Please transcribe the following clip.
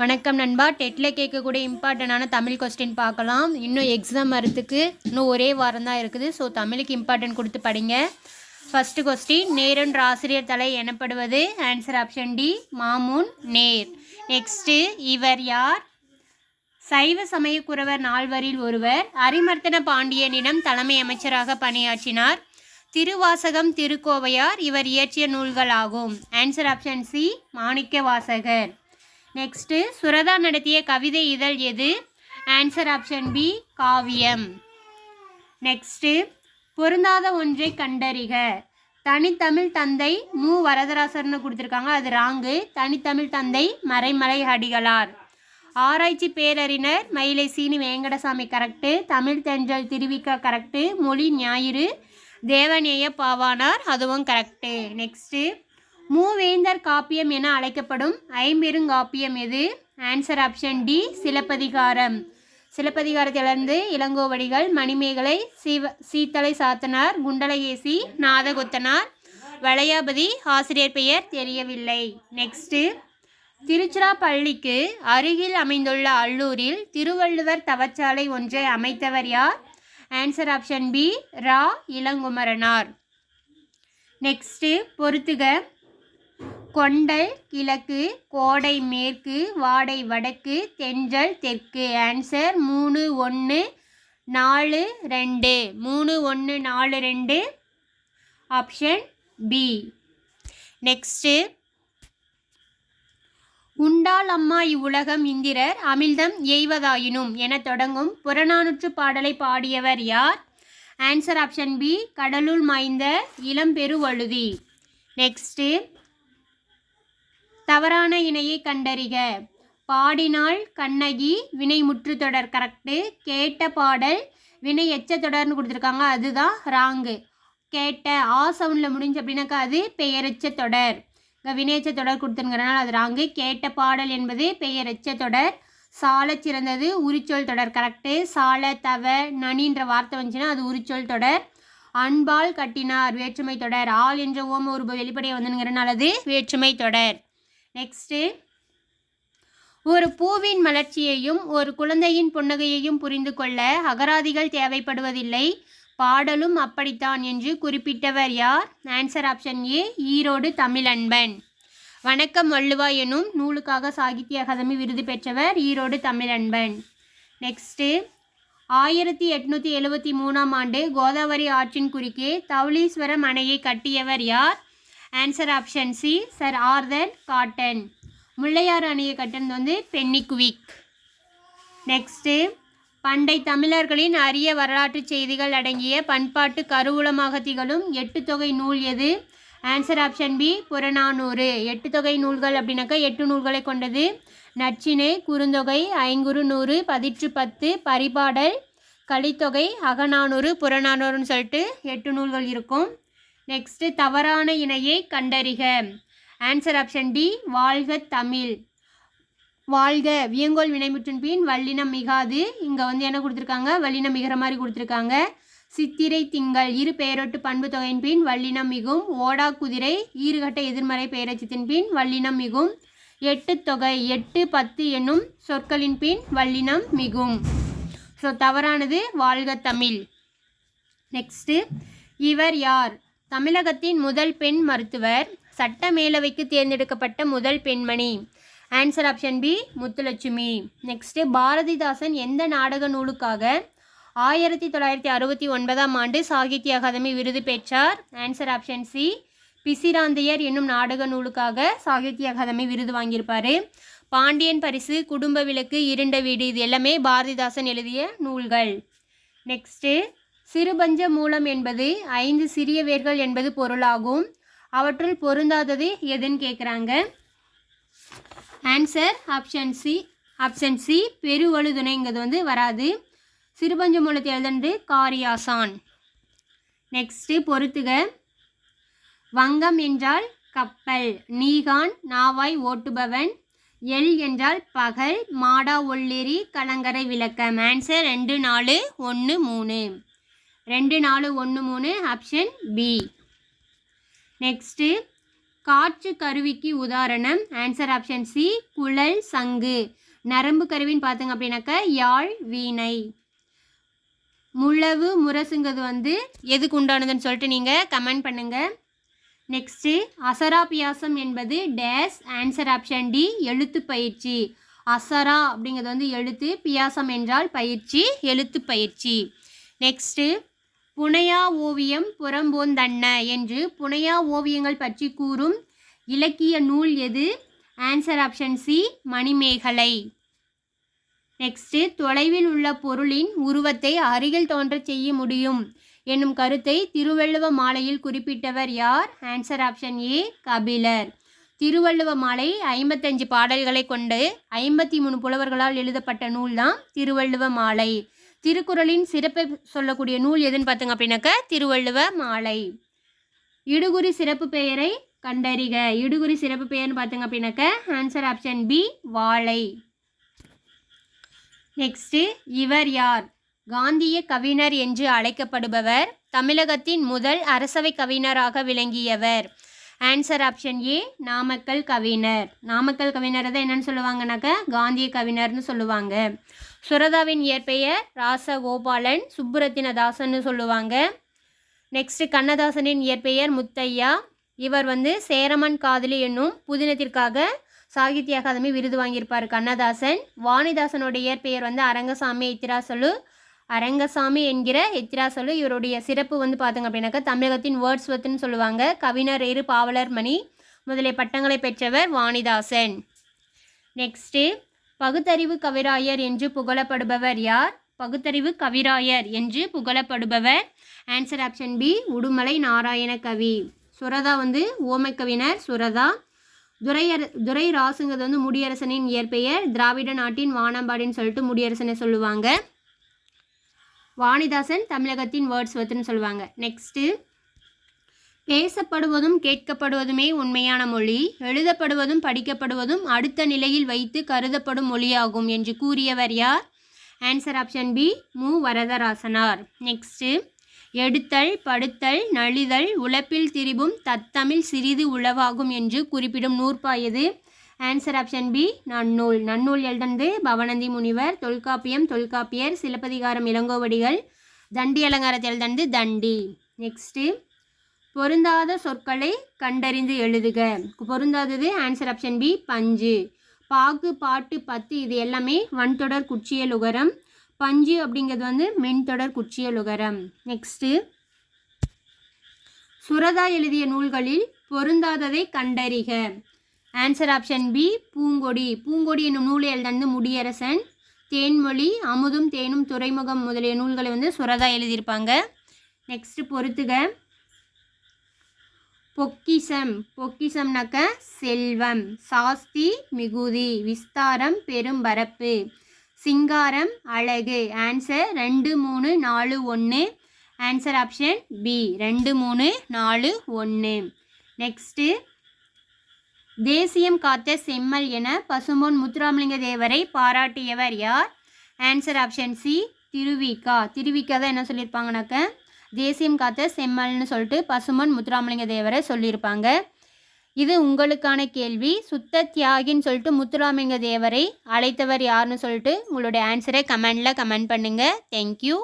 வணக்கம் நண்பா. டெட்டில் கேட்கக்கூடிய இம்பார்ட்டண்டான தமிழ் கொஸ்டின் பார்க்கலாம். இன்னும் எக்ஸாம் வரத்துக்கு இன்னும் ஒரே வாரம் தான் இருக்குது. ஸோ தமிழுக்கு இம்பார்ட்டன்ட் கொடுத்து படிங்க. ஃபஸ்ட்டு கொஸ்டின் நேரன்ற ஆசிரியர் தலை எனப்படுவது? ஆன்சர் ஆப்ஷன் டி மாமூன் நேர். நெக்ஸ்ட்டு இவர் யார்? சைவ சமயக்குறவர் நால்வரில் ஒருவர். அரிமர்த்தன பாண்டியனிடம் தலைமை அமைச்சராக பணியாற்றினார். திருவாசகம் திருக்கோவையார் இவர் இயற்றிய நூல்கள் ஆகும் answer option C Manikkavasagar next Suratha நடத்திய கவிதை இதழ் எது? ஆன்சர் ஆப்ஷன் பி காவியம். நெக்ஸ்ட்டு பொருந்தாத ஒன்றை கண்டறிக. தனித்தமிழ் தந்தை மு. வரதராசர்னு கொடுத்துருக்காங்க. அது ராங்கு. தனித்தமிழ் தந்தை மறைமலை அடிகளார். ஆராய்ச்சி பேரறிஞர் மயிலை சீனி வேங்கடசாமி கரெக்டு தமிழ் தென்றல் திருவிக்கா கரெக்டு மொழி ஞாயிறு. தேவநேய பாவானார் அதுவும் கரெக்டு நெக்ஸ்ட்டு மூவேந்தர் காப்பியம் என அழைக்கப்படும் ஐம்பெருங்காப்பியம் எது? Answer option D Silappathikaram. சிலப்பதிகாரத்திலிருந்து Ilangovadigal Manimekalai சீவ சீத்தலை சாத்தனார் குண்டலகேசி நாதகுத்தனார் வளையாபதி ஆசிரியர் பெயர் தெரியவில்லை. நெக்ஸ்ட்டு திருச்சிராப்பள்ளிக்கு அருகில் அமைந்துள்ள அல்லூரில் திருவள்ளுவர் தவச்சாலை ஒன்றை அமைத்தவர் யார்? Answer option B Ra. Ilakkumaranar. Next பொறுத்துக. கொண்டல் கிழக்கு கோடை மேற்கு வாடை வடக்கு தென்றல் தெற்கு. ஆன்சர் மூணு ஒன்று நாலு ரெண்டு. மூணு ஒன்று நாலு ரெண்டு. ஆப்ஷன் பி நெக்ஸ்ட்டு உண்டால் அம்மா இவ்வுலகம் இந்திரர் அமிழ்தம் எய்வதாயினும் என தொடங்கும் புறநானூற்று பாடலை பாடியவர் யார்? ஆன்சர் ஆப்ஷன் பி கடலுள் மாய்ந்த இளம்பெருவழுதி. நெக்ஸ்ட்டு தவறான இணையை கண்டறிக. பாடினாள் கண்ணகி வினை முற்று தொடர் கரெக்டு கேட்ட பாடல் வினை எச்ச தொடர்னு கொடுத்துருக்காங்க. அதுதான் ராங்கு கேட்ட ஆ சவுண்டில் முடிஞ்சு அப்படின்னாக்கா அது பெயரெச்ச தொடர். இங்கே வினையச்ச தொடர் கொடுத்துருங்கிறனால அது ராங்கு கேட்ட பாடல் என்பது பெயரெச்ச தொடர். சாலை சிறந்தது உரிச்சொல் தொடர் கரெக்டு சால தவ நனின்ற வார்த்தை வந்துச்சுன்னா அது உரிச்சொல் தொடர். அன்பால் கட்டினார் வேற்றுமை தொடர். ஆள் என்ற ஓம உருப வெளிப்படைய வந்துங்கிறனால அது வேற்றுமை தொடர். நெக்ஸ்ட்டு ஒரு பூவின் மலர்ச்சியையும் ஒரு குழந்தையின் புன்னகையையும் புரிந்து கொள்ள அகராதிகள் தேவைப்படுவதில்லை. பாடலும் அப்படித்தான் என்று குறிப்பிட்டவர் யார்? Answer option A Erode Tamilanban. வணக்கம் வள்ளுவா எனும் நூலுக்காக சாகித்ய அகாதமி விருது பெற்றவர் ஈரோடு தமிழன்பன். நெக்ஸ்ட்டு ஆயிரத்தி எட்நூற்றி எழுபத்தி மூணாம் ஆண்டு கோதாவரி ஆற்றின் குறுக்கே தௌலீஸ்வரம் அணையை கட்டியவர் யார்? Answer option C sir Arthur Cotton Mullaiyaru அணியை கட்டினது வந்து பென்னிக்குவிக் நெக்ஸ்ட்டு பண்டை தமிழர்களின் அரிய வரலாற்று செய்திகள் அடங்கிய பண்பாட்டு கருவூலமாக திகழும் எட்டு தொகை நூல் எது? Answer option B Purananuru. எட்டு தொகை நூல்கள் அப்படின்னாக்கா எட்டு நூல்களை கொண்டது. நச்சினை குறுந்தொகை ஐங்குறு நூறு பதிற்று பத்து பரிபாடல் கலித்தொகை அகநானூறு புறநானூறுன்னு சொல்லிட்டு எட்டு நூல்கள் இருக்கும். நெக்ஸ்ட்டு தவறான இணையை கண்டறிக. ஆன்சர் ஆப்ஷன் டி வாழ்க தமிழ். வாழ்க வியங்கோல் வினைமுற்றின் பின் வல்லினம் மிகாது. இங்கே வந்து என்ன கொடுத்துருக்காங்க? வல்லினம் மிகிற மாதிரி கொடுத்துருக்காங்க. சித்திரை திங்கள் இரு பெயரொட்டு பண்பு தொகையின் பின் வல்லினம் மிகும். ஓடா குதிரை ஈறுகட்ட எதிர்மறை பெயரச்சத்தின் பின் வல்லினம் மிகும். எட்டு தொகை எட்டு பத்து என்னும் சொற்களின் பின் வல்லினம் மிகும். ஸோ தவறானது வாழ்க தமிழ். நெக்ஸ்ட்டு இவர் யார்? தமிழகத்தின் முதல் பெண் மருத்துவர் சட்ட மேலவைக்கு தேர்ந்தெடுக்கப்பட்ட முதல் பெண்மணி. Answer option B Muthulakshmi. Next Bharathidasan எந்த நாடக நூலுக்காக ஆயிரத்தி தொள்ளாயிரத்தி அறுபத்தி ஒன்பதாம் ஆண்டு சாகித்ய அகாதமி விருது பெற்றார்? ஆன்சர் ஆப்ஷன் சி பிசிராந்தையர் என்னும் நாடக நூலுக்காக சாகித்ய அகாதமி விருது வாங்கியிருப்பார். பாண்டியன் பரிசு குடும்ப விளக்கு இருண்ட வீடு இது எல்லாமே பாரதிதாசன் எழுதிய நூல்கள். நெக்ஸ்ட்டு சிறுபஞ்ச மூலம் என்பது ஐந்து சிறிய வேர்கள் என்பது பொருளாகும். அவற்றுள் பொருந்தாதது எதுன்னு கேட்குறாங்க? Answer option C option C பெருவழுதுணைங்கிறது வந்து வராது. சிறுபஞ்ச மூலத்தை எழுதுனது காரியாசான். நெக்ஸ்ட்டு பொறுத்துக. வங்கம் என்றால் கப்பல் நீகான் நாவாய் ஓட்டுபவன் எல் என்றால் பகல் மாடா ஒள்ளெரி கலங்கரை விளக்கம். ஆன்சர் ரெண்டு நாலு ஒன்று மூணு. ரெண்டு நாலு ஒன்று மூணு ஆப்ஷன் பி நெக்ஸ்ட்டு காற்று கருவிக்கு உதாரணம். ஆன்சர் ஆப்ஷன் சி குழல் சங்கு. நரம்பு கருவின்னு பார்த்தீங்க அப்படின்னாக்கா யாழ் வீணை. முழவு முரசுங்கிறது வந்து எதுக்கு உண்டானதுன்னு சொல்லிட்டு நீங்கள் கமெண்ட் பண்ணுங்கள் நெக்ஸ்ட்டு அசராபியாசம் என்பது டேஸ் ஆன்சர் ஆப்ஷன் டி எழுத்து பயிற்சி. அசரா அப்படிங்கிறது வந்து எழுத்து. பியாசம் என்றால் பயிற்சி எழுத்து பயிற்சி. நெக்ஸ்ட்டு புனையா ஓவியம் புறம்போந்தன்ன என்று புனையா ஓவியங்கள் பற்றி கூறும் இலக்கிய நூல் எது? Answer option C Manimegalai. Next தொலைவில் உள்ள பொருளின் உருவத்தை அருகில் தோன்றச் செய்ய முடியும் என்னும் கருத்தை திருவள்ளுவ மாலையில் குறிப்பிட்டவர் யார்? Answer option A Kapilar. Thiruvalluva Malai ஐம்பத்தஞ்சு பாடல்களை கொண்டு ஐம்பத்தி மூணு புலவர்களால் எழுதப்பட்ட நூல் தான் திருவள்ளுவ மாலை. திருக்குறளின் சிறப்பை சொல்லக்கூடிய நூல் எதுன்னு பார்த்தீங்க அப்படின்னாக்க திருவள்ளுவ மாலை. இடுகுறி சிறப்பு பெயரை கண்டறிக. இடுகுறி சிறப்பு பெயர்னு பார்த்தீங்க அப்படின்னாக்க ஆன்சர் ஆப்ஷன் பி வாழை. நெக்ஸ்ட்டு இவர் யார்? காந்திய கவிஞர் என்று அழைக்கப்படுபவர் தமிழகத்தின் முதல் அரசவை கவிஞராக விளங்கியவர். ஆன்சர் ஆப்ஷன் ஏ நாமக்கல் கவிஞர். நாமக்கல் கவிஞரை தான் என்னென்னு சொல்லுவாங்கனாக்க காந்திய கவிஞர்னு சொல்லுவாங்க. சுரதாவின் இயற்பெயர் ராசகோபாலன் சுப்புரத்தினதாசன்னு சொல்லுவாங்க. நெக்ஸ்ட்டு கண்ணதாசனின் இயற்பெயர் முத்தையா. இவர் வந்து சேரமன் காதலி என்னும் புதினத்திற்காக சாகித்ய அகாதமி விருது வாங்கியிருப்பார் கண்ணதாசன். வாணிதாசனுடைய இயற்பெயர் வந்து அரங்கசாமி இத்திராசலு அரங்கசாமி என்கிற எத்திராசலு இவருடைய சிறப்பு வந்து பார்த்தோங்க அப்படின்னாக்கா தமிழகத்தின் வேர்ட்ஸ்வத்துன்னு சொல்லுவாங்க. கவிஞர் இரு பாவலர் மணி முதலிய பட்டங்களை பெற்றவர் வாணிதாசன். நெக்ஸ்ட்டு பகுத்தறிவு கவிராயர் என்று புகழப்படுபவர் யார்? பகுத்தறிவு கவிராயர் என்று புகழப்படுபவர் answer option B Udumalai Narayana Kavi. Suratha வந்து ஓமை சுரதா. துரையர் துரை ராசுங்கிறது வந்து முடியரசனின் இயற்பெயர். திராவிட நாட்டின் வானம்பாடின்னு சொல்லிட்டு முடியரசனை சொல்லுவாங்க. வாணிதாசன் தமிழகத்தின் வேர்ட்ஸ் வத்துன்னு சொல்லுவாங்க. நெக்ஸ்ட்டு பேசப்படுவதும் கேட்கப்படுவதுமே உண்மையான மொழி எழுதப்படுவதும் படிக்கப்படுவதும் அடுத்த நிலையில் வைத்து கருதப்படும் மொழியாகும் என்று கூறியவர் யார்? ஆன்சர் ஆப்ஷன் பி மு. வரதராசனார். நெக்ஸ்ட்டு எடுத்தல் படுத்தல் நலிதல் உழப்பில் திரிபும் தத்தமிழ் சிறிது உளவாகும் என்று குறிப்பிடும் நூற்பாயது answer option B Nannool. Nannool எழுதந்து Pavanandi முனிவர் தொல்காப்பியம் தொல்காப்பியர் சிலப்பதிகாரம் இளங்கோவடிகள் தண்டி அலங்காரத்தில் எழுதந்து தண்டி. நெக்ஸ்ட்டு பொருந்தாத சொற்களை கண்டறிந்து எழுதுக. பொருந்தாதது ஆன்சர் ஆப்ஷன் பி பஞ்சு. பாக்கு பாட்டு பத்து இது எல்லாமே வன்தொடர் குச்சியல் உகரம். பஞ்சு அப்படிங்கிறது வந்து மென்தொடர் குச்சியல் உகரம். நெக்ஸ்ட்டு சுரதா எழுதிய நூல்களில் பொருந்தாததை கண்டறிக. Answer option B Poongodi. Poongodi என்னும் நூலை எழுதந்து முடியரசன் தேன்மொழி அமுதும் தேனும் துறைமுகம் முதலிய நூல்களை வந்து சுரதா எழுதியிருப்பாங்க. நெக்ஸ்ட் பொறுத்துக பொக்கிசம் பொக்கிசம்னாக்க செல்வம் சாஸ்தி மிகுதி விஸ்தாரம் பெரும்பரப்பு சிங்காரம் அழகு. ஆன்சர் ரெண்டு மூணு நாலு ஒன்று ஆன்சர் ஆப்ஷன் பி ரெண்டு மூணு நாலு ஒன்று நெக்ஸ்ட்டு தேசியம் காத்த செம்மல் என பசும்பொன் முத்துராமலிங்க தேவரை பாராட்டியவர் யார்? Answer option C Thiruvika. Thiruvika தான் என்ன சொல்லியிருப்பாங்கனாக்க தேசியம் காத்த செம்மல்னு சொல்லிட்டு பசுமன் முத்துராமலிங்க தேவரை சொல்லியிருப்பாங்க. இது உங்களுக்கான கேள்வி. சுத்த தியாகின்னு சொல்லிட்டு முத்துராமலிங்க தேவரை அழைத்தவர் யாருன்னு சொல்லிட்டு உங்களுடைய ஆன்சரை கமெண்டில் கமெண்ட் பண்ணுங்கள் தேங்க்யூ